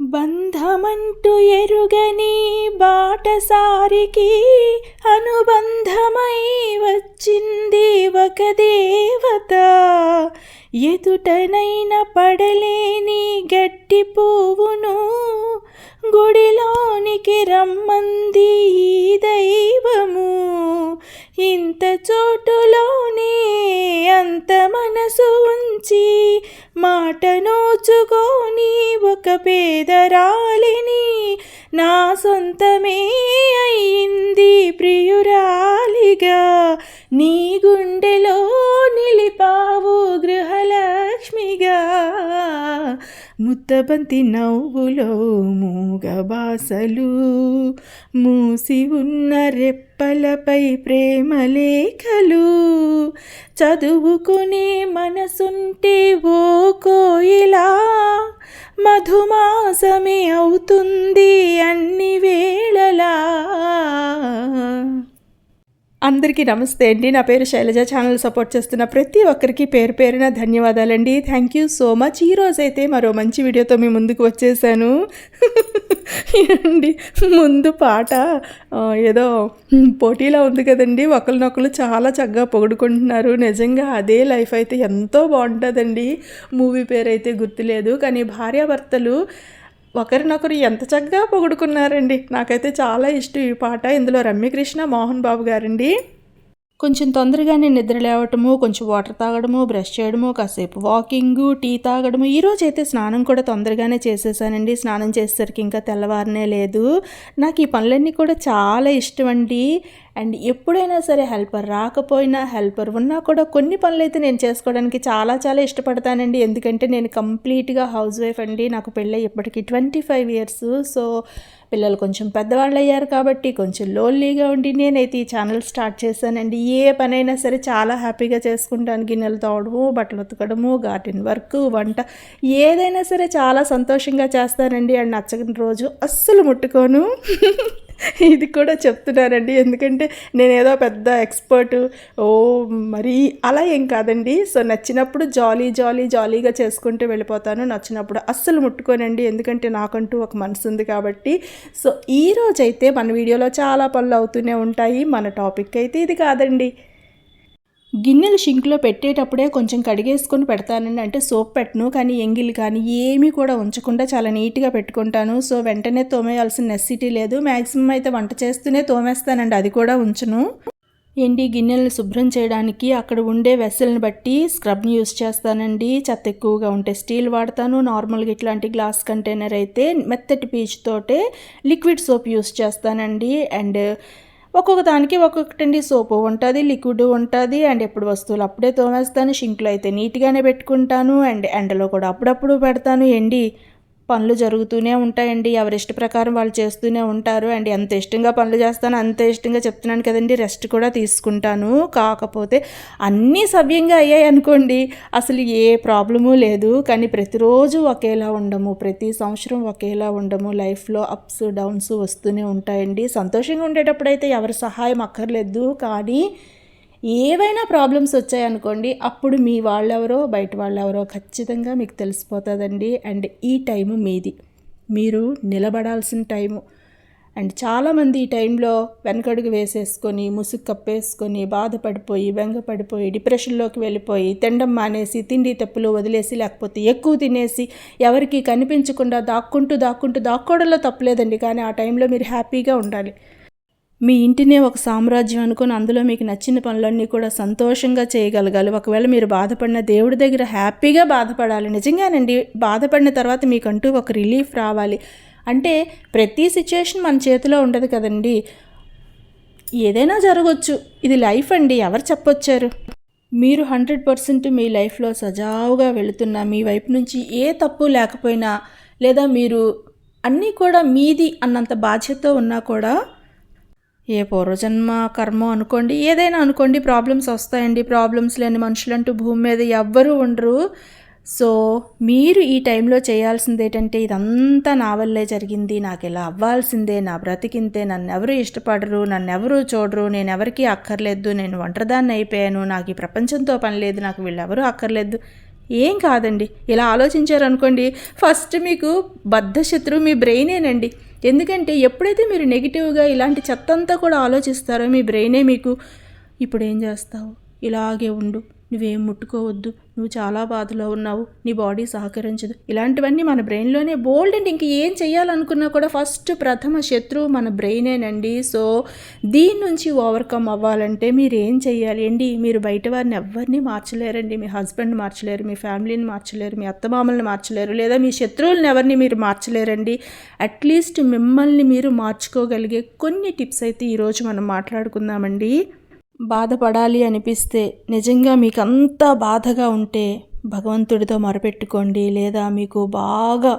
బంధమంటూ ఎరుగని బాటసారికి అనుబంధమై వచ్చింది ఒక దేవత. ఎదుటనైన పడలేని గట్టి పువ్వును గుడిలోనికి రమ్మంది ఈ దైవము. ఇంత చోటులోనే అంత మనసు ఉంచి మాట నోచుకొని ఒక పేదరాలిని నా సొంతమే అయింది ప్రియురాలిగా. నీ గుండెలో నిలిపావు గృహలక్ష్మిగా. ముత్తబంతి నవ్వులో మూగబాసలు. మూసి ఉన్న రెప్పలపై ప్రేమలేఖలు. చదువుకునే మనసుంటే ఓ కోయిలా. మధుమాసమే అవుతుంది అన్ని వేళలా. అందరికీ నమస్తే అండి. నా పేరు శైలజ. ఛానల్ సపోర్ట్ చేస్తున్న ప్రతి ఒక్కరికి పేరు పేరున ధన్యవాదాలండి. థ్యాంక్ యూ సో మచ్ ఈ మరో మంచి వీడియోతో మీ ముందుకు వచ్చేసాను. అండి ముందు పాట ఏదో పోటీలా ఉంది కదండి. ఒకరినొకరు చాలా చక్కగా పొగుడుకుంటున్నారు. నిజంగా అదే లైఫ్ అయితే ఎంతో బాగుంటుందండి. మూవీ పేరు అయితే గుర్తులేదు. కానీ భార్యాభర్తలు ఒకరినొకరు ఎంత చక్కగా పొగుడుకున్నారండి. నాకైతే చాలా ఇష్టం ఈ పాట. ఇందులో రమ్యకృష్ణ మోహన్ బాబు గారండి. కొంచెం తొందరగానే నిద్ర లేవటము కొంచెం వాటర్ తాగడము బ్రష్ చేయడము కాసేపు వాకింగ్ టీ తాగడము ఈరోజు అయితే స్నానం కూడా తొందరగానే చేసేసానండి. స్నానం చేసేసరికి ఇంకా తెల్లవారనే లేదు. నాకు ఈ పనులన్నీ కూడా చాలా ఇష్టం అండి అండ్ ఎప్పుడైనా సరే హెల్పర్ రాకపోయినా హెల్పర్ ఉన్నా కూడా కొన్ని పనులు అయితే నేను చేసుకోవడానికి చాలా చాలా ఇష్టపడతానండి. ఎందుకంటే నేను కంప్లీట్గా హౌస్ వైఫ్ అండి. నాకు పెళ్ళి ఇప్పటికి ట్వంటీ ఫైవ్ ఇయర్స్. సో పిల్లలు కొంచెం పెద్దవాళ్ళు అయ్యారు కాబట్టి కొంచెం లోన్లీగా ఉండి నేనైతే ఈ ఛానల్ స్టార్ట్ చేశానండి. ఏ పనైనా సరే చాలా హ్యాపీగా చేసుకుంటాను. గిన్నెలు తోవడము బట్టలు ఉతకడము గార్డెన్ వర్క్ వంట ఏదైనా సరే చాలా సంతోషంగా చేస్తానండి. అండ్ నచ్చని రోజు అస్సలు ముట్టుకోను. ఇది కూడా చెప్తున్నారండి. ఎందుకంటే నేను ఏదో పెద్ద ఎక్స్పర్ట్. ఓ మరీ అలా ఏం కాదండి. సో నచ్చినప్పుడు జాలీ జాలీ జాలీగా చేసుకుంటూ వెళ్ళిపోతాను. నచ్చినప్పుడు అస్సలు ముట్టుకోనండి. ఎందుకంటే నాకంటూ ఒక మనసు ఉంది కాబట్టి. సో ఈ రోజైతే మన వీడియోలో చాలా పనులు అవుతూనే ఉంటాయి. మన టాపిక్ అయితే ఇది కాదండి. గిన్నెలు షింక్లో పెట్టేటప్పుడే కొంచెం కడిగేసుకొని పెడతానండి. అంటే సోప్ పెట్టను కానీ ఎంగిల్ కానీ ఏమీ కూడా ఉంచకుండా చాలా నీట్గా పెట్టుకుంటాను. సో వెంటనే తోమేయాల్సిన నెసిటీ లేదు. మ్యాక్సిమం అయితే వంట చేస్తూనే తోమేస్తానండి. అది కూడా ఉంచను. ఎండి గిన్నెలను శుభ్రం చేయడానికి అక్కడ ఉండే వెసల్ని బట్టి స్క్రబ్ని యూస్ చేస్తానండి. చెత్త ఎక్కువగా ఉంటే స్టీల్ వాడతాను. నార్మల్గా ఇట్లాంటి గ్లాస్ కంటైనర్ అయితే మెత్తటి పీచ్ తోటే లిక్విడ్ సోప్ యూస్ చేస్తానండి. అండ్ ఒక్కొక్క దానికి ఒక్కొక్కటండి. సోపు ఉంటుంది లిక్విడ్ ఉంటుంది అండ్ ఎప్పుడు వస్తువులు అప్పుడే తోమేస్తాను షింక్లో అయితే నీట్గానే పెట్టుకుంటాను అండ్ ఎండలో కూడా అప్పుడప్పుడు పెడతాను ఎండి పనులు జరుగుతూనే ఉంటాయండి. ఎవరి ఇష్ట ప్రకారం వాళ్ళు చేస్తూనే ఉంటారు. అండ్ ఎంత ఇష్టంగా పనులు చేస్తానో అంత ఇష్టంగా చెప్తున్నాను కదండి. రెస్ట్ కూడా తీసుకుంటాను. కాకపోతే అన్నీ సవ్యంగా అయ్యాయి అనుకోండి. అసలు ఏ ప్రాబ్లము లేదు. కానీ ప్రతిరోజు ఒకేలా ఉండము. ప్రతి సంవత్సరం ఒకేలా ఉండము. లైఫ్లో అప్స్ డౌన్స్ వస్తూనే ఉంటాయండి. సంతోషంగా ఉండేటప్పుడైతే ఎవరి సహాయం అక్కర్లేదు. కానీ ఏవైనా ప్రాబ్లమ్స్ వచ్చాయనుకోండి అప్పుడు మీ వాళ్ళెవరో బయట వాళ్ళెవరో ఖచ్చితంగా మీకు తెలిసిపోతుందండి. అండ్ ఈ టైము మీది. మీరు నిలబడాల్సిన టైము అండ్ చాలామంది ఈ టైంలో వెనకడుగు వేసేసుకొని ముసుగు కప్పేసుకొని బాధపడిపోయి బెంగపడిపోయి డిప్రెషన్లోకి వెళ్ళిపోయి తిండం మానేసి తిండి తప్పులు వదిలేసి లేకపోతే ఎక్కువ తినేసి ఎవరికి కనిపించకుండా దాక్కుంటూ దాక్కుంటూ దాక్కోవడంలో తప్పలేదండి. కానీ ఆ టైంలో మీరు హ్యాపీగా ఉండాలి. మీ ఇంటినే ఒక సామ్రాజ్యం అనుకుని అందులో మీకు నచ్చిన పనులన్నీ కూడా సంతోషంగా చేయగలగాలి. ఒకవేళ మీరు బాధపడిన దేవుడి దగ్గర హ్యాపీగా బాధపడాలి. నిజంగానండి బాధపడిన తర్వాత మీకంటూ ఒక రిలీఫ్ రావాలి. అంటే ప్రతి సిచ్యుయేషన్ మన చేతిలో ఉండదు కదండి. ఏదైనా జరగవచ్చు ఇది లైఫ్ అండి. ఎవరు చెప్పొచ్చారు? మీరు హండ్రెడ్ పర్సెంట్ మీ లైఫ్లో సజావుగా వెళుతున్న మీ వైపు నుంచి ఏ తప్పు లేకపోయినా లేదా మీరు అన్నీ కూడా మీది అన్నంత బాధ్యతతో ఉన్నా కూడా ఏ పూర్వజన్మ కర్మ అనుకోండి ఏదైనా అనుకోండి ప్రాబ్లమ్స్ వస్తాయండి. ప్రాబ్లమ్స్ లేని మనుషులంటూ భూమి మీద ఎవ్వరూ ఉండరు. సో మీరు ఈ టైంలో చేయాల్సింది ఏంటంటే ఇదంతా నా వల్లే జరిగింది నాకు ఇలా అవ్వాల్సిందే నా బ్రతికింతే నన్ను ఎవరు ఇష్టపడరు నన్ను ఎవరు చూడరు నేను ఎవరికీ అక్కర్లేదు నేను ఒంటరిదాన్ని అయిపోయాను నాకు ఈ ప్రపంచంతో పని లేదు నాకు వీళ్ళెవరూ అక్కర్లేదు. ఏం కాదండి. ఇలా ఆలోచించారనుకోండి ఫస్ట్ మీకు బద్ధశత్రువు మీ బ్రెయినేనండి ఎందుకంటే ఎప్పుడైతే మీరు నెగిటివ్గా ఇలాంటి చెత్త అంతా కూడా ఆలోచిస్తారో మీ బ్రెయినే మీకు ఇప్పుడు ఏం చేస్తావు? ఇలాగే ఉండు. నువ్వేం ముట్టుకోవద్దు. నువ్వు చాలా బాధలో ఉన్నావు. నీ బాడీ సహకరించదు. ఇలాంటివన్నీ మన బ్రెయిన్లోనే బోల్డ్ అండ్ ఇంక ఏం చేయాలనుకున్నా కూడా ఫస్ట్ ప్రథమ శత్రువు మన బ్రెయినేనండి. సో దీని నుంచి ఓవర్కమ్ అవ్వాలంటే మీరు ఏం చేయాలి అండి మీరు బయట వారిని ఎవరిని మార్చలేరండి. మీ హస్బెండ్ మార్చలేరు మీ ఫ్యామిలీని మార్చలేరు మీ అత్తమామల్ని మార్చలేరు లేదా మీ శత్రువులను ఎవరిని మీరు మార్చలేరండి. అట్లీస్ట్ మిమ్మల్ని మీరు మార్చుకోగలిగే కొన్ని టిప్స్ అయితే ఈరోజు మనం మాట్లాడుకుందామండి. బాధపడాలి అనిపిస్తే నిజంగా మీకు అంత బాధగా ఉంటే భగవంతుడితో మొరపెట్టుకోండి లేదా మీకు బాగా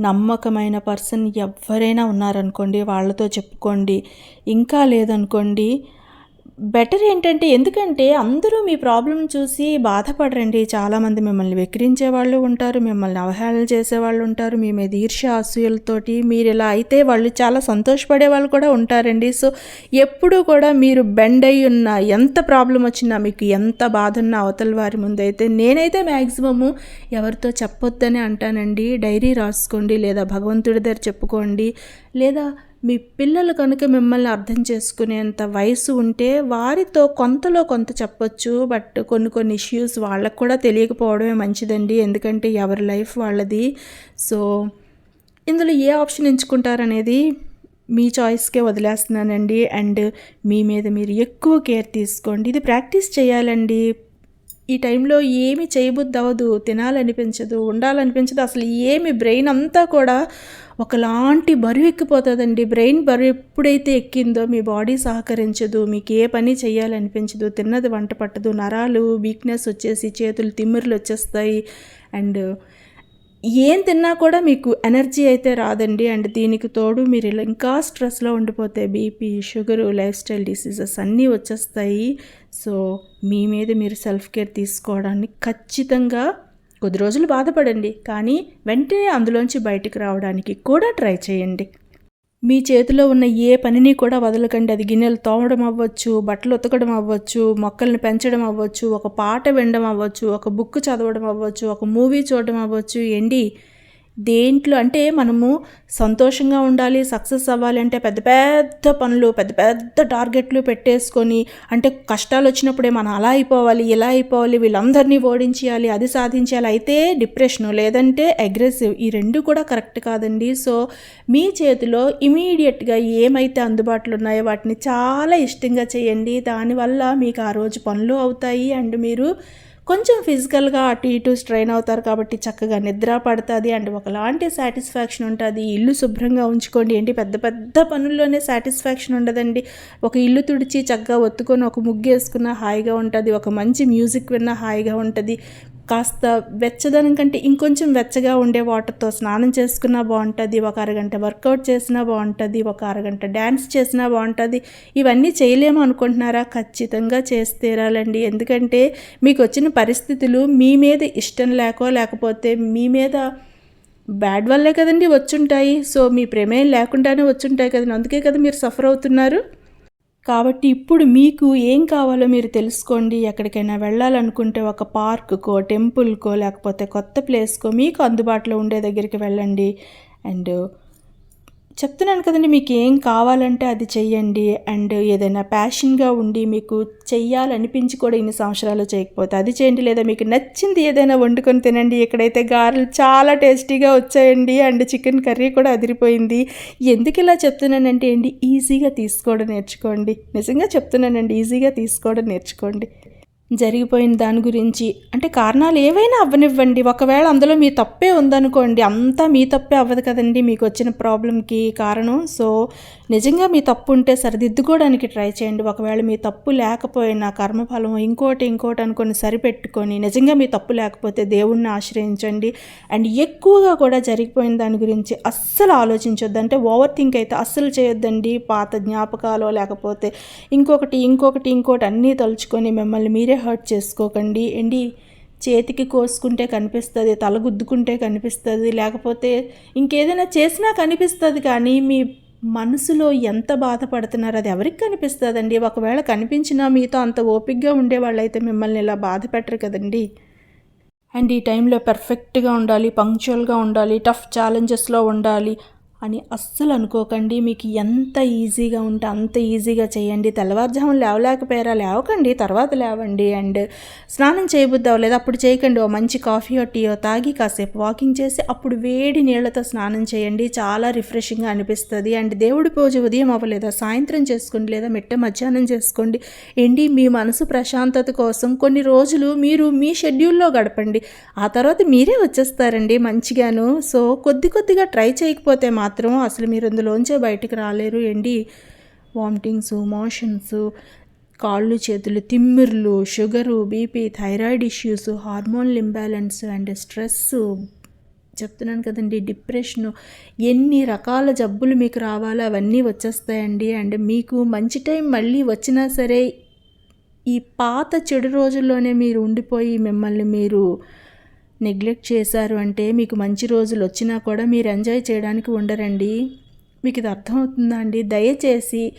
నమ్మకమైన పర్సన్ ఎవరైనా ఉన్నారనుకోండి వాళ్ళతో చెప్పుకోండి. ఇంకా లేదనుకోండి బెటర్ ఏంటంటే ఎందుకంటే అందరూ మీ ప్రాబ్లం చూసి బాధపడరండి. చాలామంది మిమ్మల్ని వెక్కిరించే వాళ్ళు ఉంటారు మిమ్మల్ని అవహేళన చేసే వాళ్ళు ఉంటారు మీ మీద ఈర్ష్య అసూయలతోటి మీరు ఇలా అయితే వాళ్ళు చాలా సంతోషపడే వాళ్ళు కూడా ఉంటారండి. సో ఎప్పుడూ కూడా మీరు బెండ్ అయి ఉన్న ఎంత ప్రాబ్లం వచ్చినా మీకు ఎంత బాధ ఉన్నా అవతల వారి ముందైతే నేనైతే మ్యాక్సిమము ఎవరితో చెప్పొద్దని అంటానండి. డైరీ రాసుకోండి లేదా భగవంతుడి దగ్గర చెప్పుకోండి లేదా మీ పిల్లలు కనుక మిమ్మల్ని అర్థం చేసుకునేంత వయసు ఉంటే వారితో కొంతలో కొంత చెప్పొచ్చు బట్ కొన్ని కొన్ని ఇష్యూస్ వాళ్ళకు కూడా తెలియకపోవడమే మంచిదండి. ఎందుకంటే ఎవరి లైఫ్ వాళ్ళది. సో ఇందులో ఏ ఆప్షన్ ఎంచుకుంటారనేది మీ చాయిస్కే వదిలేస్తున్నానండి. అండ్ మీ మీద మీరు ఎక్కువ కేర్ తీసుకోండి. ఇది ప్రాక్టీస్ చేయాలండి. ఈ టైంలో ఏమి చేయబుద్ధి అవ్వదు తినాలనిపించదు ఉండాలనిపించదు అసలు ఏమి బ్రెయిన్ అంతా కూడా ఒకలాంటి బరువు ఎక్కిపోతుందండి బ్రెయిన్ బరువు ఎప్పుడైతే ఎక్కిందో మీ బాడీ సహకరించదు మీకు ఏ పని చేయాలనిపించదు తిన్నది వంట పట్టదు నరాలు వీక్నెస్ వచ్చేసి చేతులు తిమ్మిర్లు వచ్చేస్తాయి అండ్ ఏం తిన్నా కూడా మీకు ఎనర్జీ అయితే రాదండి. అండ్ దీనికి తోడు మీరు ఇలా ఇంకా స్ట్రెస్లో ఉండిపోతే BP sugar lifestyle diseases అన్నీ వచ్చేస్తాయి. సో మీ మీద మీరు సెల్ఫ్ కేర్ తీసుకోవడానికి ఖచ్చితంగా కొద్ది రోజులు బాధపడండి. కానీ వెంటనే అందులోంచి బయటకు రావడానికి కూడా ట్రై చేయండి. మీ చేతిలో ఉన్న ఏ పనిని కూడా వదలకండి. అది గిన్నెలు తోమడం అవ్వచ్చు బట్టలు ఉతకడం అవ్వచ్చు మొక్కల్ని పెంచడం అవ్వచ్చు ఒక పాట వినడం అవ్వచ్చు ఒక బుక్ చదవడం అవ్వచ్చు ఒక మూవీ చూడడం అవ్వచ్చు ఏంటి? దేంట్లో అంటే మనము సంతోషంగా ఉండాలి సక్సెస్ అవ్వాలి అంటే పెద్ద పెద్ద పనులు పెద్ద పెద్ద టార్గెట్లు పెట్టేసుకొని అంటే కష్టాలు వచ్చినప్పుడే మనం అలా అయిపోవాలి ఇలా అయిపోవాలి వీళ్ళందరినీ ఓడించాలి అది సాధించాలి అయితే డిప్రెషను లేదంటే అగ్రెసివ్ ఈ రెండు కూడా కరెక్ట్ కాదండి. సో మీ చేతిలో ఇమీడియట్గా ఏమైతే అందుబాటులో ఉన్నాయో వాటిని చాలా ఇష్టంగా చేయండి. దానివల్ల మీకు ఆ రోజు పనులు అవుతాయి అండ్ మీరు కొంచెం ఫిజికల్గా అటు ఇటు స్ట్రెయిన్ అవుతారు కాబట్టి చక్కగా నిద్ర పడుతుంది అండ్ ఒకలాంటి సాటిస్ఫాక్షన్ ఉంటుంది. ఇల్లు శుభ్రంగా ఉంచుకోండి. ఏంటి? పెద్ద పెద్ద పనుల్లోనే సాటిస్ఫాక్షన్ ఉండదండి. ఒక ఇల్లు తుడిచి చక్కగా ఒత్తుకొని ఒక ముగ్గు వేసుకున్న హాయిగా ఉంటుంది. ఒక మంచి మ్యూజిక్ విన్న హాయిగా ఉంటుంది. కాస్త వెచ్చదనం కంటే ఇంకొంచెం వెచ్చగా ఉండే వాటర్తో స్నానం చేసుకున్నా బాగుంటుంది ఒక అరగంట వర్కౌట్ చేసినా బాగుంటుంది ఒక అరగంట డ్యాన్స్ చేసినా బాగుంటుంది. ఇవన్నీ చేయలేము అనుకుంటున్నారా? ఖచ్చితంగా చేసి తీరాలండి ఎందుకంటే మీకు వచ్చిన పరిస్థితులు మీ మీద ఇష్టం లేకో లేకపోతే మీ మీద బ్యాడ్ వల్లే కదండి వచ్చుంటాయి. సో మీ ప్రమేయం లేకుండానే వచ్చుంటాయి కదండి. అందుకే కదా మీరు సఫర్ అవుతున్నారు. కాబట్టి ఇప్పుడు మీకు ఏం కావాలో మీరు తెలుసుకోండి. ఎక్కడికైనా వెళ్ళాలనుకుంటే ఒక పార్కుకో టెంపుల్కో లేకపోతే కొత్త ప్లేస్కో మీకు అందుబాటులో ఉండే దగ్గరికి వెళ్ళండి. అండ్ చెప్తున్నాను కదండి మీకు ఏం కావాలంటే అది చెయ్యండి. అండ్ ఏదైనా ప్యాషన్గా ఉండి మీకు చెయ్యాలనిపించి కూడా ఇన్ని సంవత్సరాలు చేయకపోతే అది చేయండి. లేదా మీకు నచ్చింది ఏదైనా వండుకొని తినండి. ఇక్కడైతే గారెలు చాలా టేస్టీగా వచ్చాయండి అండ్ చికెన్ కర్రీ కూడా అదిరిపోయింది. ఎందుకు ఇలా చెప్తున్నానంటే అండి ఈజీగా తీసుకోవడం నేర్చుకోండి. నిజంగా చెప్తున్నానండి ఈజీగా తీసుకోవడం నేర్చుకోండి. జరిగిపోయిన దాని గురించి. అంటే కారణాలు ఏవైనా అవ్వనివ్వండి. ఒకవేళ అందులో మీ తప్పే ఉందనుకోండి. అంతా మీ తప్పే అవ్వదు కదండి. మీకు వచ్చిన ప్రాబ్లంకి కారణం. సో నిజంగా మీ తప్పు ఉంటే సరిదిద్దుకోవడానికి ట్రై చేయండి. ఒకవేళ మీ తప్పు లేకపోయినా కర్మఫలం ఇంకోటి ఇంకోటి అనుకొని సరిపెట్టుకొని నిజంగా మీ తప్పు లేకపోతే దేవుణ్ణి ఆశ్రయించండి. అండ్ ఎక్కువగా కూడా జరిగిపోయిన దాని గురించి అస్సలు ఆలోచించొద్దు. అంటే ఓవర్ థింక్ అయితే అస్సలు చేయొద్దండి. పాత జ్ఞాపకాలు లేకపోతే ఇంకొకటి ఇంకొకటి ఇంకోటి అన్నీ తలుచుకొని మిమ్మల్ని మీరే హర్ట్ చేసుకోకండి. ఎండి చేతికి కోసుకుంటే కనిపిస్తుంది తల గుద్దుకుంటే కనిపిస్తుంది లేకపోతే ఇంకేదైనా చేసినా కనిపిస్తుంది కానీ మీ మనసులో ఎంత బాధపడుతున్నారు అది ఎవరికి కనిపిస్తుందండి? ఒకవేళ కనిపించినా మీతో అంత ఓపిక్గా ఉండే వాళ్ళైతే మిమ్మల్ని ఇలా బాధ పెట్టరు కదండి. అండ్ ఈ టైంలో పర్ఫెక్ట్గా ఉండాలి పంక్చువల్గా ఉండాలి టఫ్ ఛాలెంజెస్లో ఉండాలి అని అస్సలు అనుకోకండి. మీకు ఎంత ఈజీగా ఉంటే అంత ఈజీగా చేయండి. తెల్లవారుజామున లేవలేకపోయారా? లేవకండి. తర్వాత లేవండి. అండ్ స్నానం చేయబుద్ది అవ్వలేదు. అప్పుడు చేయకండి. ఓ మంచి కాఫీయో టీయో తాగి కాసేపు వాకింగ్ చేసి అప్పుడు వేడి నీళ్ళతో స్నానం చేయండి. చాలా రిఫ్రెషింగ్గా అనిపిస్తుంది. అండ్ దేవుడి పూజ ఉదయం అవ్వలేదా? సాయంత్రం చేసుకోండి లేదా మిట్ట మధ్యాహ్నం చేసుకోండి. ఏంటి? మీ మనసు ప్రశాంతత కోసం కొన్ని రోజులు మీరు మీ షెడ్యూల్లో గడపండి. ఆ తర్వాత మీరే వచ్చేస్తారండి మంచిగాను. సో కొద్ది కొద్దిగా ట్రై చేయకపోతే మాత్రం మాత్రం అసలు మీరు అందులోంచే బయటకు రాలేరు. ఏంటి? వామిటింగ్స్ మోషన్స్ కాళ్ళు చేతులు తిమ్మిర్లు sugar BP thyroid issues hormone imbalance and stress. చెప్తున్నాను కదండి డిప్రెషన్. ఎన్ని రకాల జబ్బులు మీకు రావాలో అవన్నీ వచ్చేస్తాయండి. అండ్ మీకు మంచి టైం మళ్ళీ వచ్చినా సరే ఈ పాత చెడు రోజుల్లోనే మీరు ఉండిపోయి మిమ్మల్ని మీరు నెగ్లెక్ట్ చేశారు అంటే మీకు మంచి రోజులు వచ్చినా కూడా మీరు ఎంజాయ్ చేయడానికి ఉండరండి. మీకు ఇది అర్థమవుతుందా అండి? దయచేసి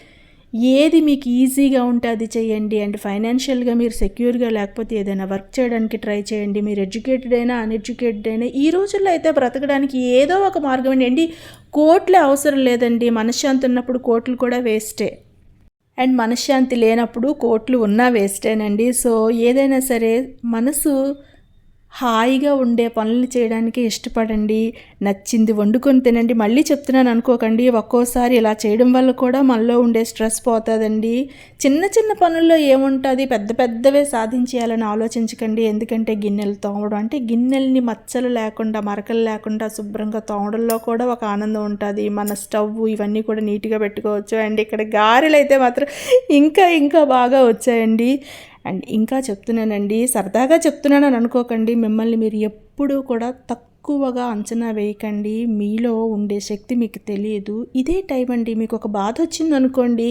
ఏది మీకు ఈజీగా ఉంటే అది చేయండి. అండ్ ఫైనాన్షియల్గా మీరు సెక్యూర్గా లేకపోతే ఏదైనా వర్క్ చేయడానికి ట్రై చేయండి. మీరు ఎడ్యుకేటెడ్ అయినా అన్ఎడ్యుకేటెడ్ అయినా ఈ రోజుల్లో అయితే బ్రతకడానికి ఏదో ఒక మార్గం అండి. కోట్లే అవసరం లేదండి. మనశ్శాంతి ఉన్నప్పుడు కోట్లు కూడా వేస్టే. అండ్ మనశ్శాంతి లేనప్పుడు కోట్లు ఉన్నా వేస్టేనండి. సో ఏదైనా సరే మనసు హాయిగా ఉండే పనులు చేయడానికి ఇష్టపడండి నచ్చింది వండుకొని తినండి. మళ్ళీ చెప్తున్నాను అనుకోకండి ఒక్కోసారి ఇలా చేయడం వల్ల కూడా మనలో ఉండే స్ట్రెస్ పోతుందండి. చిన్న చిన్న పనుల్లో ఏముంటుంది? పెద్ద పెద్దవే సాధించేయాలని ఆలోచించకండి. ఎందుకంటే గిన్నెలు తోమడం అంటే గిన్నెల్ని మచ్చలు లేకుండా మరకలు లేకుండా శుభ్రంగా తోమడంలో కూడా ఒక ఆనందం ఉంటుంది. మన స్టవ్ ఇవన్నీ కూడా నీట్గా పెట్టుకోవచ్చు. అండ్ ఇక్కడ గారెలు అయితే మాత్రం ఇంకా ఇంకా బాగా వచ్చాయండి. అండ్ ఇంకా చెప్తున్నానండి సరదాగా చెప్తున్నానని అనుకోకండి మిమ్మల్ని మీరు ఎప్పుడూ కూడా తక్కువగా అంచనా వేయకండి మీలో ఉండే శక్తి మీకు తెలియదు. ఇదే టైం అండి మీకు ఒక బాధ వచ్చింది అనుకోండి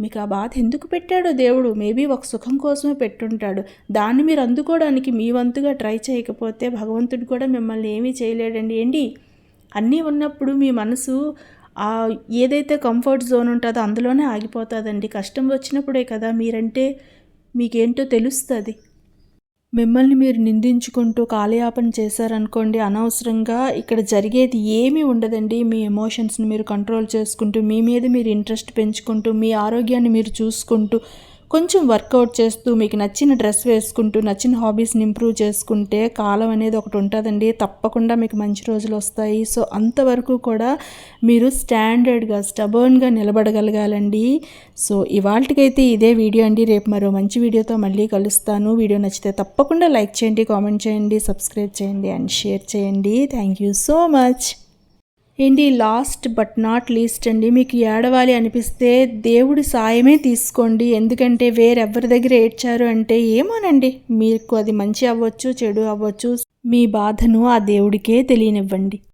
మీకు ఆ బాధ ఎందుకు పెట్టాడో దేవుడు? మేబీ ఒక సుఖం కోసమే పెట్టుంటాడు. దాన్ని మీరు అందుకోవడానికి మీ వంతుగా ట్రై చేయకపోతే భగవంతుడు కూడా మిమ్మల్ని ఏమీ చేయలేడండి. ఏంటి? అన్నీ ఉన్నప్పుడు మీ మనసు ఆ ఏదైతే కంఫర్ట్ జోన్ ఉంటుందో అందులోనే ఆగిపోతుందండి. కష్టం వచ్చినప్పుడే కదా మీరంటే మీకేంటో తెలుస్తుంది. మిమ్మల్ని మీరు నిందించుకుంటూ కాలయాపన చేశారనుకోండి అనవసరంగా ఇక్కడ జరిగేది ఏమీ ఉండదండి. మీ ఎమోషన్స్ని మీరు కంట్రోల్ చేసుకుంటూ మీ మీద మీరు ఇంట్రెస్ట్ పెంచుకుంటూ మీ ఆరోగ్యాన్ని మీరు చూసుకుంటూ కొంచెం వర్కౌట్ చేస్తూ మీకు నచ్చిన డ్రెస్ వేసుకుంటూ నచ్చిన హాబీస్ని ఇంప్రూవ్ చేసుకుంటే కాలం అనేది ఒకటి ఉంటుందండి. తప్పకుండా మీకు మంచి రోజులు వస్తాయి. సో అంతవరకు కూడా మీరు స్టాండర్డ్గా స్టబర్న్గా నిలబడగలగాలండి. సో ఇవాళకైతే ఇదే వీడియో అండి. రేపు మరో మంచి వీడియోతో మళ్ళీ కలుస్తాను. వీడియో నచ్చితే తప్పకుండా లైక్ చేయండి కామెంట్ చేయండి సబ్స్క్రైబ్ చేయండి అండ్ షేర్ చేయండి. Thank you so much. ఏంటి లాస్ట్ బట్ నాట్ లీస్ట్ అండి మీకు ఏడవాలి అనిపిస్తే దేవుడి సాయమే తీసుకోండి. ఎందుకంటే వేరెవరి దగ్గర ఏడ్చారు అంటే ఏమోనండి. మీకు అది మంచి అవ్వచ్చు చెడు అవ్వచ్చు. మీ బాధను ఆ దేవుడికే తెలియనివ్వండి.